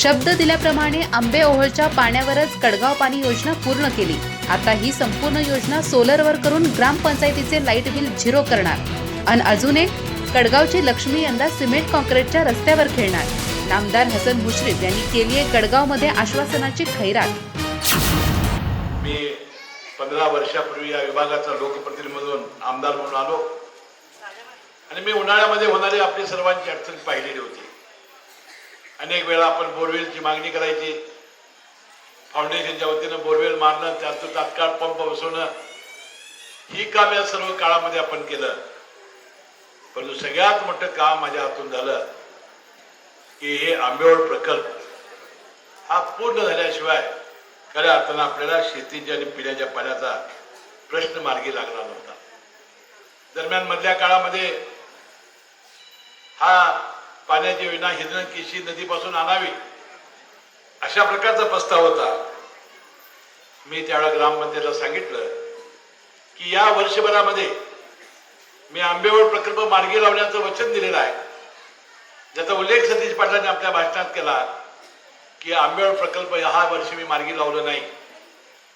शब्द दिल्याप्रमाणे आंबे ओहळच्या पाण्यावरच कडगाव पाणी योजना पूर्ण केली. आता ही संपूर्ण योजना सोलरवर करून ग्रामपंचायतीचे लाइट बिल झिरो करणार. आणि अजून एक कडगावची लक्ष्मी यंदा सिमेंट कॉन्क्रीटच्या रस्त्यावर खेळणार. नामदार हसन मुश्रीफ यांनी केली आहे कडगावमध्ये आश्वासनाची खैरात. मी पंधरा वर्षापूर्वी या विभागाचा लोकप्रतिनिधी म्हणून आमदार म्हणून आलो. आणि मी उन्हाळ्यामध्ये होणारी आपली सर्वांची अडचण पाहिलेली होती. अनेक वेळा आपण बोरवेलची मागणी करायची. फाउंडेशनच्या वतीनं बोरवेल मारणं त्यातून तात्काळ पंप बसवणं ही काम या सर्व काळामध्ये आपण केलं. परंतु सगळ्यात मोठं काम माझ्या हातून झालं की हे आंबेवड प्रकल्प हा पूर्ण झाल्याशिवाय खऱ्या अर्थानं आपल्याला शेतीच्या आणि पिण्याच्या पाण्याचा प्रश्न मार्गी लागणार नव्हता. दरम्यान मधल्या काळामध्ये हा पाण्याची योजना हिरणकेशी नदीपासून आणावी. अशा प्रकारचा प्रस्ताव होता. मी त्यावेळेला ग्रामपंचायतला सांगितलं की या वर्षभरामध्ये मी आंबेवड प्रकल्प मार्गी लावण्याचं वचन दिलेलं आहे. ज्याचा उल्लेख सतीश पाटलांनी आपल्या भाषणात केला की आंबेवड प्रकल्प हा वर्षी मी मार्गी लावलं नाही.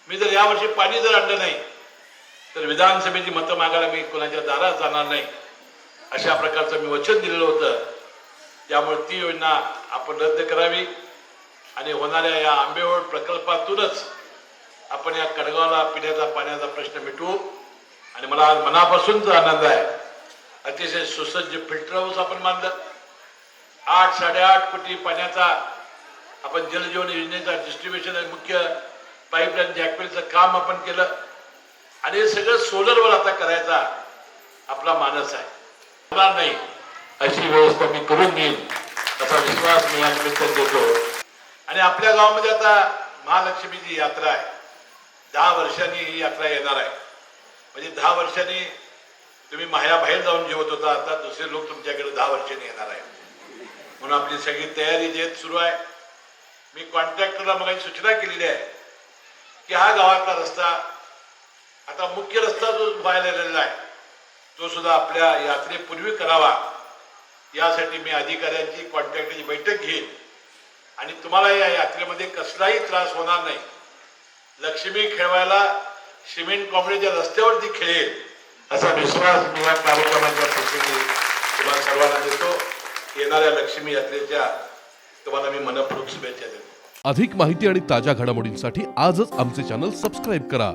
मी जर यावर्षी पाणी जर आणलं नाही तर विधानसभेची मतं मागायला मी कोणाच्या दारात जाणार नाही. अशा प्रकारचं मी वचन दिलेलं होतं. त्यामुळे ती योजना आपण रद्द करावी आणि होणाऱ्या या आंबेवड प्रकल्पातूनच आपण या कडगावला पिण्याचा पाण्याचा प्रश्न मिटवू. आणि मला आज मनापासूनचा आनंद आहे. अतिशय सुसज्ज फिल्टर हाऊस आपण मानलं. आठ साडेआठ कोटी पाण्याचा आपण जलजीवन योजनेचा डिस्ट्रीब्युशन आणि मुख्य पाईपलाईन जॅकवेलचं काम आपण केलं. आणि हे सगळं सोलरवर आता करायचा आपला मानस आहे. होणार नाही. अशी व्यवस्था मी करून घेईन. असा विश्वास मी या निमित्तानं देतो. आणि आपल्या गावामध्ये आता महालक्ष्मीची यात्रा आहे. दहा वर्षांनी ही यात्रा येणार आहे. म्हणजे दहा वर्षांनी तुम्ही माह्याबाहेर जाऊन जेवत होता आता दुसरे लोक तुमच्याकडे दहा वर्षांनी येणार आहे म्हणून आपली सगळी तयारी जे सुरू आहे. मी कॉन्ट्रॅक्टरला मला सूचना केलेली आहे की हा गावातला रस्ता आता मुख्य रस्ता जो व्हायला आहे तो सुद्धा आपल्या यात्रेपूर्वी करावा. यासाठी मी अधिकाऱ्यांची कॉन्ट्रॅक्टरची बैठक घेईन. आणि तुम्हाला या यात्रेमध्ये कसलाही त्रास होणार नाही. लक्ष्मी खेळवायला सिमेंट कॉम्प्लेक्सच्या रस्त्यावरती खेळेल असा विश्वास मी या कार्यक्रमाच्या प्रसंगी तुम्हाला सर्वांना देतो. येणाऱ्या लक्ष्मी यात्रेच्या तुम्हाला मी मनपूर्वक शुभेच्छा देतो. अधिक माहिती आणि ताज्या घडामोडींसाठी आजच आमचे चॅनल सबस्क्राईब करा.